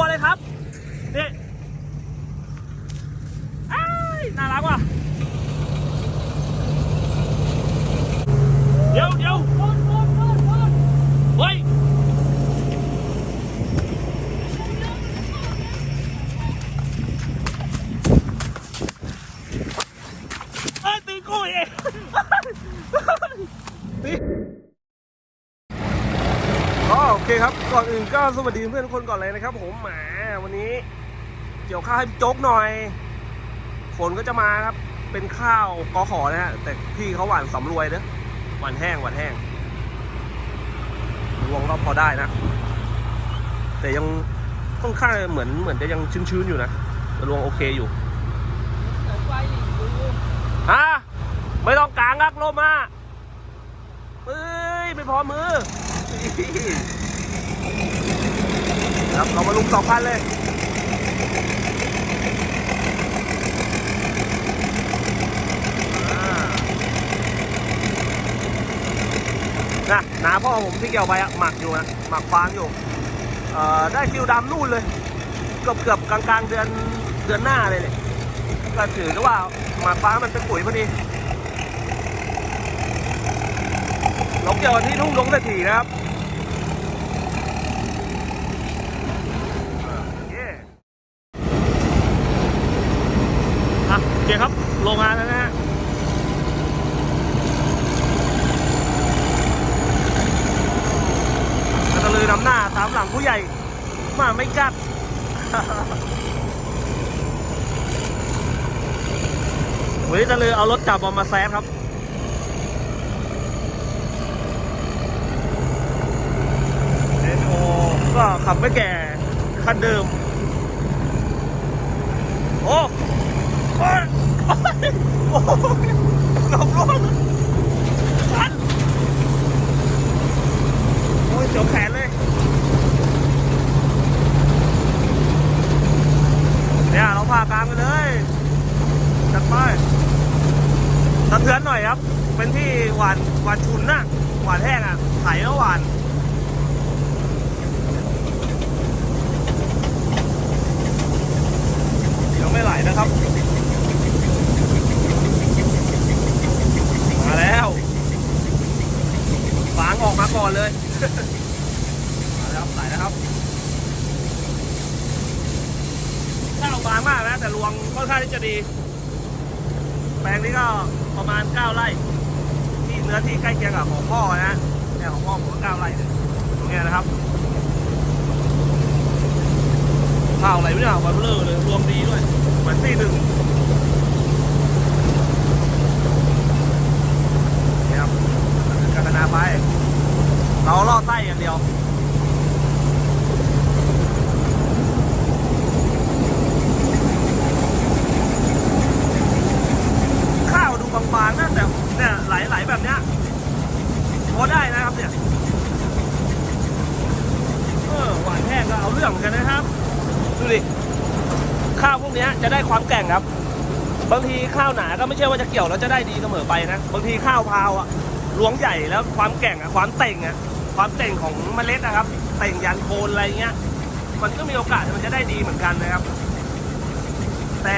ตัวเลยครับ นี่อ้ายน่ารักว่ะ เดี๋ยวเดี๋ยวเฮ้ย เอ้ยตีกูเองตีก็โอเคครับ ก็สวัสดีเพื่อนทุกคนก่อนเลยนะครับ ผมแหมวันนี้ เกี่ยวข้าวให้โจ๊กหน่อยฝนก็จะมาครับ เป็นข้าวกอขอนะฮะแต่พี่เขาหวานสำรวยเนอะหวานแห้งหวานแห้งรวงก็พอได้นะ แต่ยังค่อนข้างเหมือนเหมือนจะยังชื้นๆอยู่นะแต่รวงโอเคอยู่ฮะไม่ต้องกลางรักลมอะเอ้ยไม่พอมือ ครับ เรามาลุมสองพันเลยนะนาพ่อผมที่เกี่ยวไปอะหมักอยู่นะหมักฟางอยู่ได้ฟิวดำนู่นเลย เกือบเกือบกลางกลางเดือนเดือนหน้าเลยเนี่ยก็ถือว่าหมากฟ้ามันเป็นปุ๋ยพอดีเราเกี่ยวกันที่ทุ่งดงเศรษฐีนะครับอ่าโอเคอะโอเคครับโรงงานแล้วนะฮะกระตือนำหน้าตามหลังผู้ใหญ่ มาไม่กัดวันนี้จะเลยเอารถจับออกมาแซฟครับเอ็นโอก็ขับไม่แก่คันเดิม Oh, no. กมาก่อนเลยมาแล้วไหลนะครับข้าวบางมากนะ แต่รวงค่อนข้างที่จะดี แปลงนี้ก็ประมาณ 9 ไร่ ที่เนื้อที่ใกล้เคียงกับของพ่อนะเนี่ยของพ่อผมก็9ไร่เนี่ยตรงเนี้ยนะครับข้าวอะไรไม่ได้วันเบลอเลย รวมดีด้วยเหมือนที่หนึ่งนี่ครับกันนาไป เราล่อไส้อย่างเดียวข้าวดูบางๆนะแต่เนี่ยไหลๆแบบเนี้ยพอได้นะครับเนี่ยเออหวานแห้งก็เอาเรื่องเหมือนกันนะครับดูดิข้าวพวกเนี้ยจะได้ความแก่งครับ บางทีข้าวหนาก็ไม่ใช่ว่าจะเกี่ยวแล้วจะได้ดีเสมอไปนะ บางทีข้าวพาวอะหลวงใหญ่แล้วความแก่งอะความเต่งอะ ความเต่งของเมล็ดนะครับ เต่งยันโคนอะไรเงี้ย มันก็มีโอกาสมันจะได้ดีเหมือนกันนะครับ แต่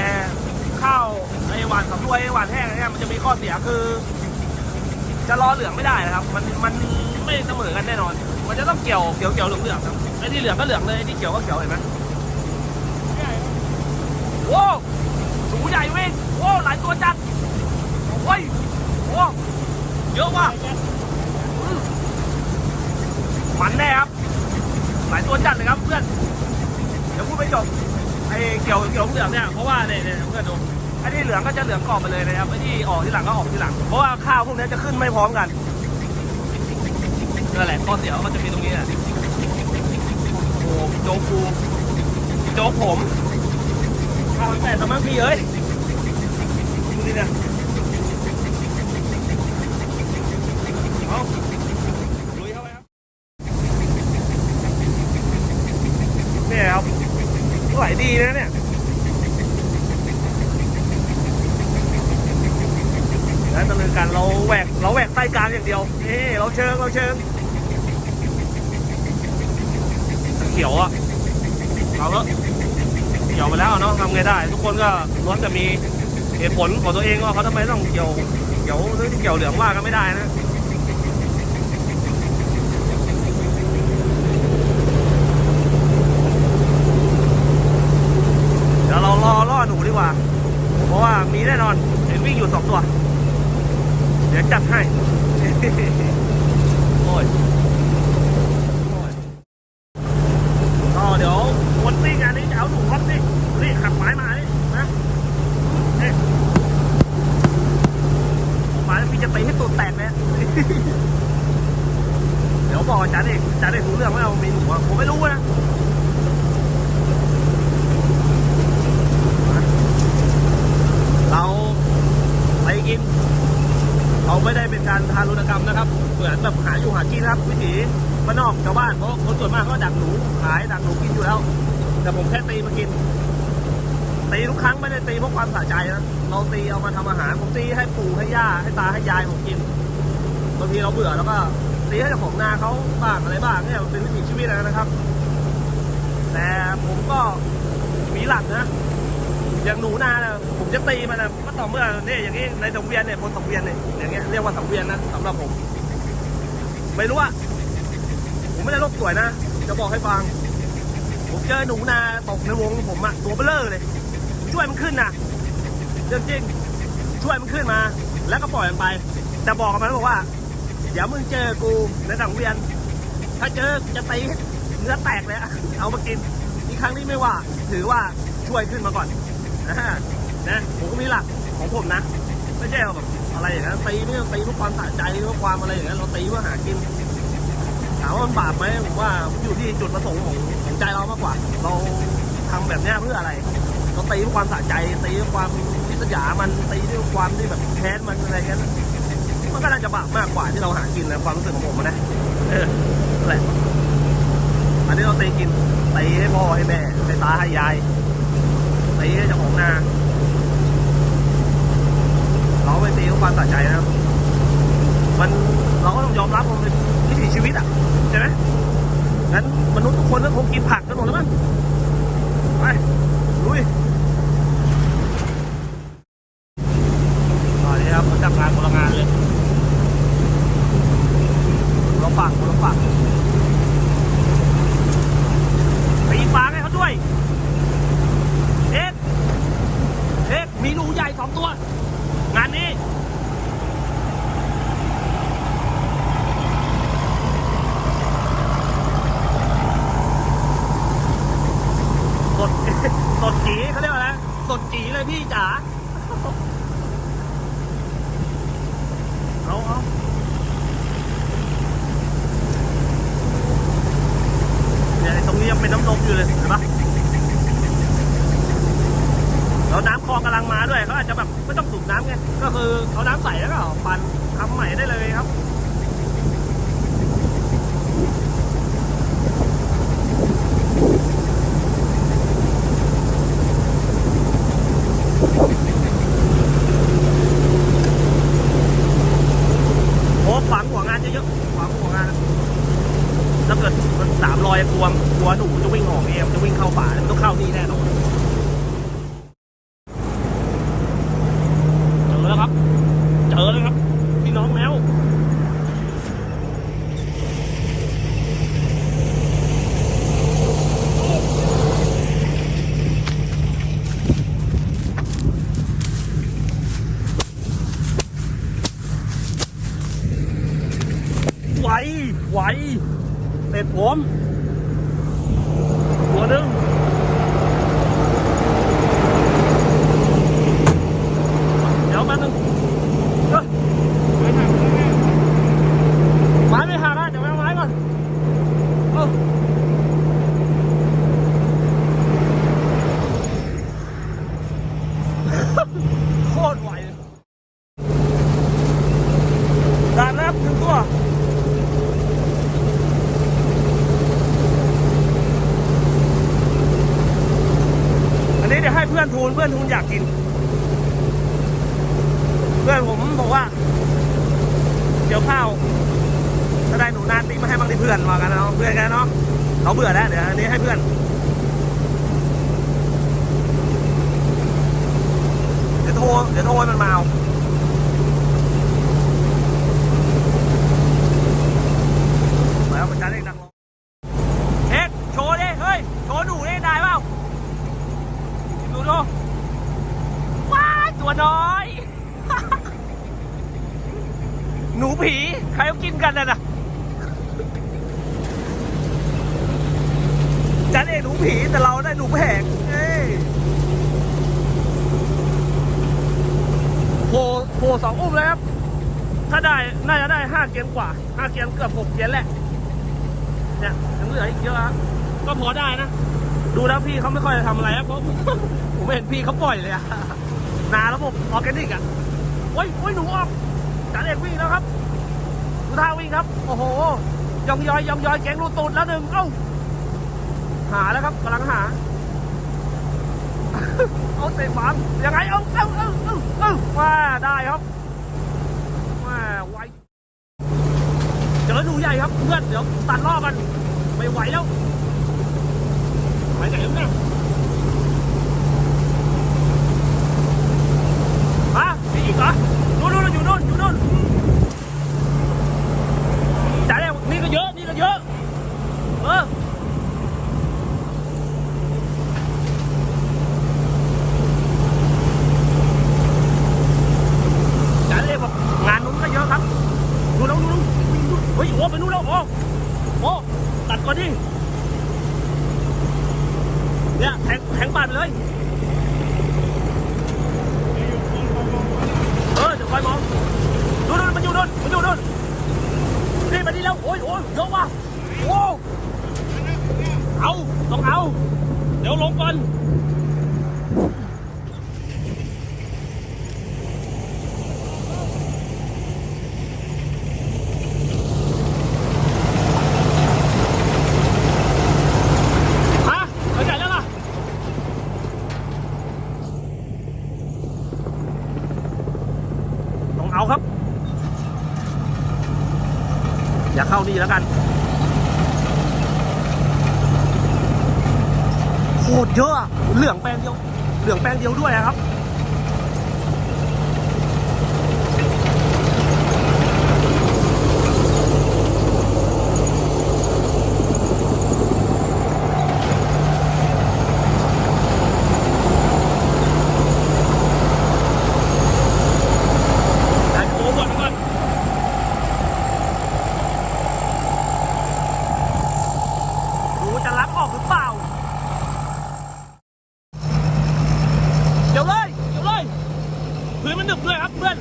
ข้าวไอหวานสำรวยไอหวานแห้งเนี่ยมันจะมีข้อเสียคือ จะรอเหลืองไม่ได้นะครับ มันมันไม่เสมอกันแน่นอน มันจะต้องเกี่ยวเกี่ยวเกี่ยวเหลืองเหลืองครับไอที่เหลืองก็เหลืองเลยไอที่เกี่ยวก็เกี่ยวเห็นไหมโว้วสูใหญ่เว้ยโว้วหลายตัวจัดโอ้ยโว้วเยอะว่ะ มันแน่ครับหลายตัวจัดเลยครับเพื่อนเดี๋ยวพูดไม่จบไอ้เกี่ยวเกี่ยวเหลืองเนี่ยเพราะว่าเนี่ยเนี่ยเพื่อนดูไอ้ที่เหลืองก็จะเหลืองกรอบไปเลยนะครับไอ้ที่ออกที่หลังก็ออกที่หลัง เพราะว่าข้าวพวกนี้จะขึ้นไม่พร้อมกันนั่นแหละข้อเสียมันจะมีตรงนี้แหละโอ้โจ๊กกูโจ๊กผมข้าวแต่สมัครพี่เอ้ยดูดิเนี่ยเอาลุยเข้าไปครับเนี่ยครับ ไหลดีนะเนี่ยแล้วดำเนินการเราแหวกเราแหวกไส้กลางอย่างเดียวนี่ เราเชิงเราเชิงเขียวอะเอาแล้วเกี่ยวไปแล้วเนาะทำไงได้ ทุกคนก็ล้วนจะมีเหตุผลของตัวเองว่าเขาทำไมต้องเกี่ยวเกี่ยวหรือเกี่ยวเหลืองว่ากันไม่ได้นะเดี๋ยวเรารอล่อหนูดีกว่า เพราะว่ามีแน่นอนเห็นวิ่งอยู่สองตัว เดี๋ยวจัดให้ อ้ยโอ้ยก็เดี๋ยววนนี้งานนี้จะเอาหนูวัดนี่นี่ขับไม้มานี่นะนี่ผมมาแล้วพี่จะตีให้ตัวแตกเลยเดี๋ยวบอกอาจารย์เอกอาจารย์เอกรู้เรื่องไหมว่ามีหนูอะผมไม่รู้นะเราไปกิน เราไม่ได้เป็นการทารุณกรรมนะครับ เหมือนแบบหาอยู่หากินครับ วิถีบ้านนอกชาวบ้านเพราะคนส่วนมากเขาดักหนูขายดักหนูกินอยู่แล้ว แต่ผมแค่ตีมากินตีทุกครั้งไม่ได้ตีเพราะความสะใจนะเราตีเอามาทำอาหารผมตีให้ปู่ให้ย่าให้ตาให้ยายผมกินบางทีเราเบื่อแล้วก็ตีให้เจ้าของนาเขาบ้างอะไรบ้างเนี่ยเป็นวิถีชีวิตนะครับ แต่ผมก็มีหลักนะ อย่างหนูนานี่ยผมจะตีมันนะก็ต่อเมื่อเนี่ยอย่างนี้ในสังเวียนเนี่ยบนสังเวียนเนี่ยอย่างเงี้ยเรียกว่าสังเวียนนะสำหรับผม ไม่รู้ว่าผมไม่ได้ลบสวยนะ จะบอกให้ฟัง ผมเจอหนูนาตกในวงผมอะตัวเบลเลอร์เลย ช่วยมันขึ้นนะเรื่องจริงช่วยมันขึ้นมา แล้วก็ปล่อยมันไป แต่บอกกับมันบอกว่า เดี๋ยวมึงเจอกูในสังเวียน ถ้าเจอจะตีเนื้อแตกเลยเอามากินอีกครั้งนี้ไม่ว่า ถือว่าช่วยขึ้นมาก่อน นะฮะนะผมก็มีหลักของผมนะ ไม่ใช่แบบอะไรอย่างนั้นตีไม่ต้องตีเพื่อความสะใจเพื่อความอะไรอย่างนั้นเราตีเพื่อหากินถามว่ามันบาปไหมผมว่าอยู่ที่จุดประสงค์ของของใจเรามากกว่า เราทำแบบนี้เพื่ออะไรเราตีเพื่อความสะใจตีเพื่อความทิษยามันตีด้วยความที่แบบแค้นมันอะไรเงี้มันก็น่าจะบาปมากกว่าที่เราหากินนะความรู้สึกของผมนะเออแหละอันนี้เราตีกินตีให้พ่อให้แม่ให้ตาให้ยาย ตีให้เจ้าของนาเราไปตีเพความสะใจนะครับ มันเราก็ต้องยอมรับมันเป็นวิถีชีวิตอะใช่ไหมงั้นมนุษย์ทุกคนก็คงกินผักกันหมดแล้วมั้งไปลุยตอนนี้ครับผมจับงานคนละงานเลยคนละฝั่งคนละฝั่งตีฟางให้เขาด้วย เอ็กเอ็กมีหนูใหญ่สองตัว งานนี้ ส ดสดจีเขาเรียกว่าอะไรสดจีเลยพี่จ๋าเอาเอาเนี่ยตรงนี้ยังเป็นน้ำนมอยู่เลยเห็นปะแล้วน้ำคลองกำลังมาด้วยเขาอาจจะแบบไม่ต้องสูบน้ำไงก็คือเอาน้ำใส่แล้วก็ปั่นทำใหม่ได้เลยครับ โอ้ฝัง อะควานเยอะๆฝังหัวงานถ้าเกิดมันสามรอยกลัวกลัวหนูจะวิ่งออกเองจะวิ่งเข้าป่ามันต้องเข้านี่แน่นอน เจอแล้วครับ เจอแล้วครับ พี่น้องแมวไหวไหวเสร็จผมตัวหนึ่ง เดี๋ยวแป๊บนึงเอ้ยไม้ไม่หักนะเดี๋ยวไปเอาไม้ก่อนเอ้าโคตรไหวเลยดานแล้วหนึ่งตัว อันนี้เดี๋ยวให้เพื่อนทูนเพื่อนทูนอยากกิน เพื่อนผมบอกว่า เดี๋ยวข้าวถ้าได้หนูนาตีมาให้บางทีเพื่อนว่ากันเนาะเพื่อนกันเนาะเขาเบื่อแล้วเดี๋ยวอันนี้ให้เพื่อน เดี๋ยวโทรมันมาเอาไปเอาประจานเอกดังรอเอ็กโชว์ดิ เฮ้ย โชว์หนูดิได้เปล่าดูดูว้ายตัวน้อย หนูผี ใครเขากินกันน่ะนะจันเอกหนูผี แต่เราได้หนูแผงเอ้ยโผล่โผล่สองอุ้มเลยครับ ถ้าได้ น่าจะได้ห้าเกียนกว่า ห้าเกียนเกือบหกเกียนแหละ เนี่ยยังเหลืออีกเยอะครับก็พอได้นะ ดูแล้วพี่เขาไม่ค่อยจะทำอะไรครับเพราะผมเห็นพี่เขาปล่อยเลยอะนาระบบออร์แกนิกอะโอ้ยโอ้ยหนูออกจันเอกวิ่งแล้วครับดูท่าวิ่งครับ โอ้โหยองยอยยองยอยแกงรูตูดแล้วหนึ่งเอ้า หาแล้วครับกำลังหา เอาเตะฝังยังไง เอาเอาเอาเอาเอาว่าได้ครับว่าไว เจอหนูใหญ่ครับเพื่อนเดี๋ยวตัดรอบกันไม่ไหวแล้วไปไหนแล้วเนี่ยฮะมีอีกเหรอนู่นนู่นอยู่นู่นอยู่นู่นจ่ายเลยนี่ก็เยอะ นี่ก็เยอะ เออ จ่ายเลยบอกงานนู้นก็เยอะครับ ดูแล้วดูแล้วเฮ้ยโอ้ไปนู่นแล้วโอ้โอ้ตัดก่อนดิ เนี่ยแทงแทงปาดไปเลย เออเดี๋ยวคอยมองดูดูมันอยู่นู่นมันอยู่นู่นนี่มาดีแล้ว โอ้ยโอ้ยเยอะว่ะโอ้เอา ต้อง เอา เดี๋ยวลงก่อนฮะไปไหนแล้วล่ะ ต้องเอาครับ อย่าเข้านี่แล้วกัน โคตรเยอะอะเหลืองแปลง เหลืองแปลงเดียวด้วยอะครับ ได้โอ้หมดก่อนดูจะรับออกหรือเปล่า เดี๋ยวเลย เดี๋ยวเลย พื้นมันหนึบด้วยครับเพื่อน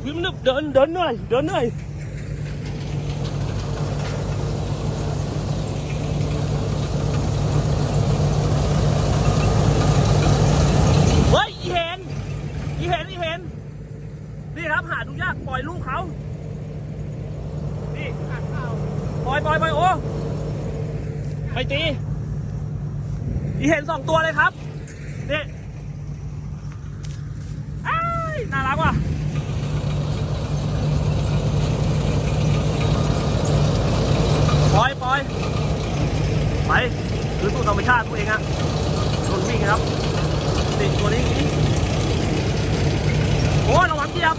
พื้นมันหนึบเดิน เดินเหนื่อยเดินเหนื่อยเฮ้ยอีเห็นอีเห็นอีเห็นนี่ครับหาดูยากปล่อยลูกเขานี่ปล่อยปล่อยปล่อยโอ้ไปตีอีเห็นสองตัวเลยครับ นี่อ้ายน่ารักว่ะ ปล่อยปล่อยไปคืนสู่ธรรมชาติตัวเองอะโดนวิ่งครับติดตัวนี้นี่โอ้ยระวังเกียบ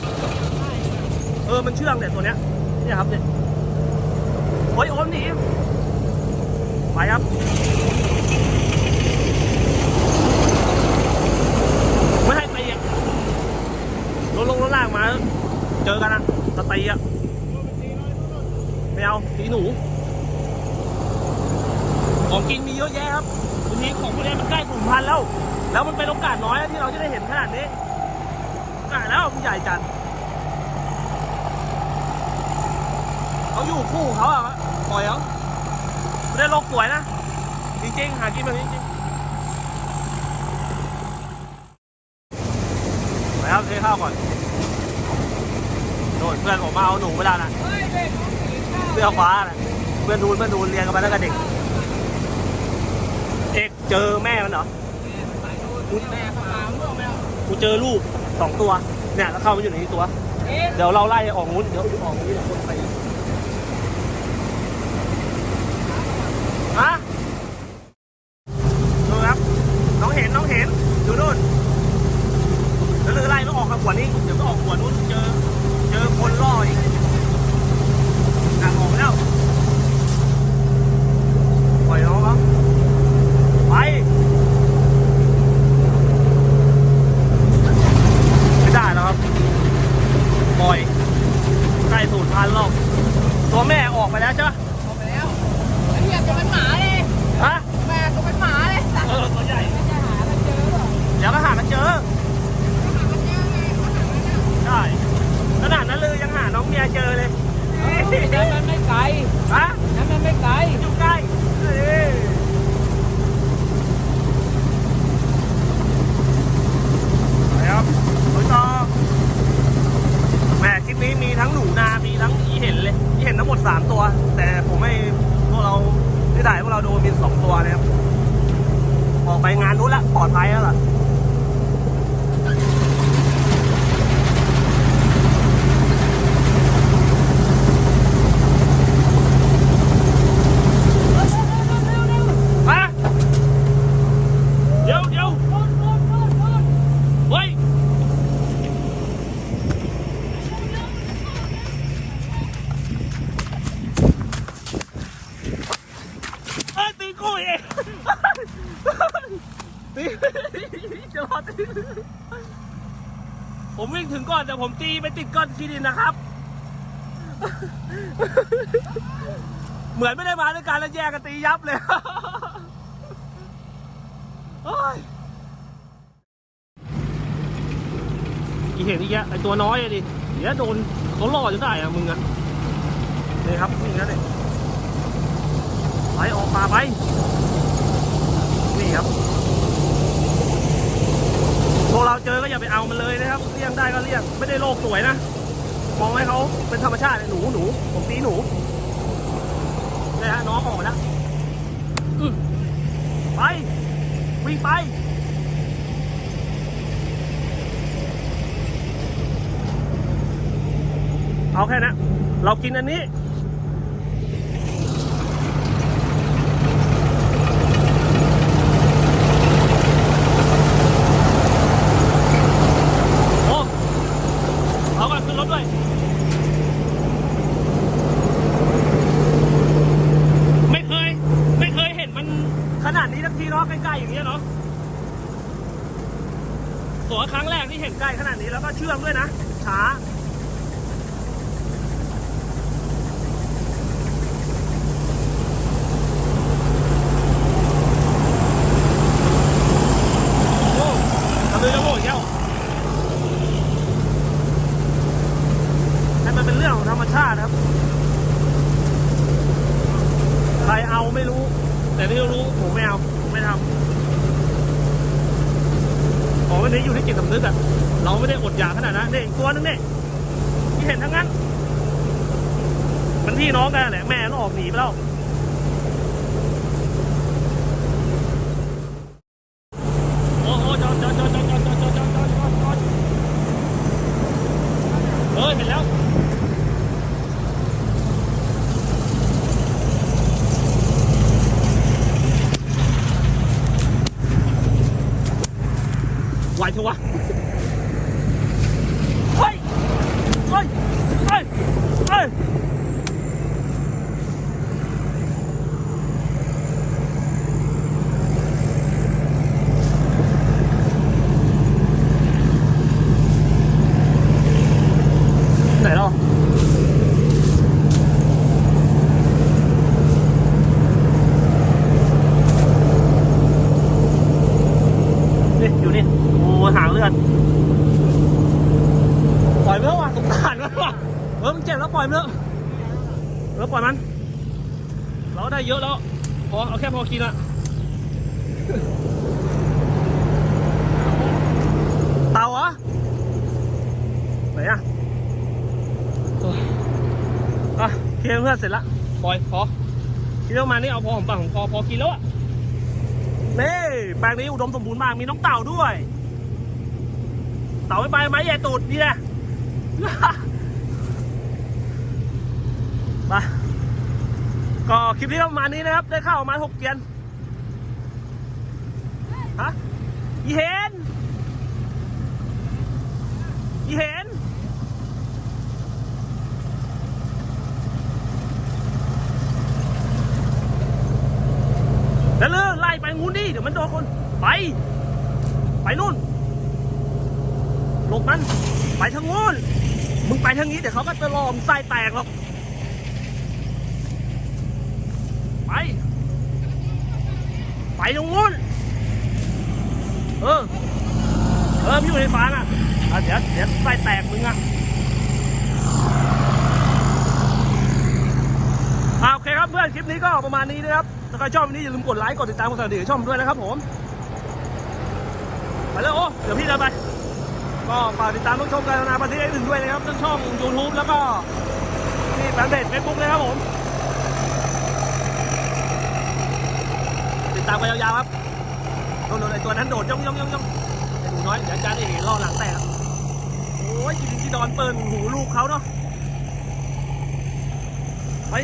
เออ มันเชื่องเนี่ยตัวเนี้ย เนี่ยครับเนี่ยโอ้ยโอนหนี ไปครับ ไม่ให้ตีอะรถลงรถล่างมา เจอกันนะจะตีอะไม่เอาตีหนู ของกินมีเยอะแยะครับทีนี้ของพวกนี้มันใกล้กลุ่มพันธุ์แล้ว แล้วมันเป็นโอกาสน้อยที่เราจะได้เห็นขนาดนี้โอกาสแล้วมันใหญ่จัดเขาอยู่คู่เขาอะปล่อยเขาไม่ได้โรคป่วยนะ จริงๆ หากินแบบนี้จริง ไปครับเทข้าวก่อนโดน เพื่อนผมมาเอาหนูไปแล้วนะเสื้อฟ้านะเพื่อนดูนเพื่อนดูนเรียนกันมาตั้งแต่เด็ก เอกเจอแม่มันเหรอกูเจอลูกสองตัว เนี่ยแล้วเข้ามาอยู่ในนี้ตัว เดี๋ยวเราไล่ออกงูนเดี๋ยวออกงูนคนไปฮะดูครับ น้องเห็นน้องเห็น ตัวเลยครับออกไปงานนู้นละปลอดภัยแล้วล่ะ มาเดี๋ยวเดี๋ยวเฮ้ย เอ้ยตีกูเองตีจะรอตีผมวิ่งถึงก่อนแต่ผมตี ไปติดก้อนขี้ดินนะครับ เหมือนไม่ได้มาด้วยกันแล้วแยกกันตียับเลยอ้ยอีเห็นอีกแยะไอตัวน้อยดิเดี๋ยวโดนเขาล่อจนได้อะมึงอะนี่ครับนี่นะเนี่ยไปออกมาไป นี่ครับ พวกเราเจอก็อย่าไปเอามันเลยนะครับเลี่ยงได้ก็เลี่ยงไม่ได้โลกสวยนะมองให้เขาเป็นธรรมชาติหนูหนูผมตีหนูนี่ฮะน้องออกแล้วไปวิ่งไปเอาแค่นั้เรากินอันนี้ โอ้ เอาก่อนขึ้นรถด้วย ไม่เคย ไม่เคยเห็นมันขนาดนี้ทักทีเนาะใกล้ๆอย่างเงี้ยเนาะตัวครั้งแรกที่เห็นใกล้ขนาดนี้แล้วก็เชื่อมด้วยนะ ช้า โอ้ทำเลยจะโง่อีกแล้วให้มันเป็นเรื่องของธรรมชาติครับ ใครเอาไม่รู้ แต่ที่รู้ผมไม่เอาผมไม่ทำของวันนี้อยู่ที่จิตสำนึกอะเราไม่ได้อดอยากขนาดนั้นนี่อีกตัวนึงนี่ที่เห็นทั้งนั้น มัน พี่น้องกันแหละแม่ต้องออกหนีไปแล้วโอ้โหจอดจอดจอดจอดจอดจอดจอดจอดจอดจอดจอดเห็นแล้วเถอะวะเฮ้ยเฮ้ยเฮ้ยเฮ้ยไหนเรา นี่อยู่นี่โอ้หางเลือดปล่อยไปแล้วว่ะสงสารมันว่ะเออมันเจ็บแล้วปล่อยมันเถอะเออปล่อยมัน เราได้เยอะแล้วพอเอาแค่พอกินอะเต่าเหรอไหนอะโอ้ยอะเคลียร์เพื่อนเสร็จละปล่อยพอคิดว่ามานี่เอาพอของปากของคอพอกินแล้วอะนี่ แปลงนี้อุดมสมบูรณ์มาก มีน้องเต่าด้วย เต่าไม่ไปไหมใหญ่ตูดนี่แหละมาก็คลิปนี้ประมาณนี้นะครับ ได้ข้าวประมาณหกเกียนฮะอีเห็นอีเห็น แล้วเลื่อไล่ไปงูนี่เดี๋ยวมันโดนคน ไป ไปนู่น หลบมัน ไปทางงูนมึงไปทางนี้เดี๋ยวเขาก็จะลอมไส้แตกหรอก ไป ไปตรงงูนเออ เออมันอยู่ในฟางอะอะเดี๋ยวเดี๋ยวไส้แตกมึงอะอะโอเคครับเพื่อน คลิประมาณนี้นะครับถ้าใครชอบวันนี้อย่าลืมกดไลค์กดติดตามกดสั่นกระดิ่งช่องด้วยนะครับผมไปเลยโอ้เดี๋ยวพี่เดินไปก็ฝากติดตามต้องชมการนาประเทศหนึ่งด้วยนะครับทั้งช่อง YouTube แล้วก็นี่แฟนเพจเฟซบุ๊กนะครับผมไปตามไปยาวๆครับโดนไอ้ตัวนั้นโดดย่องย่องย่องย่องไอ้หนูน้อยเดี๋ยวอาจารย์ได้เห็นล่อหลังแตกครับโอ้ยกินจีดอนเปิดหูลูกเขาเนาะไป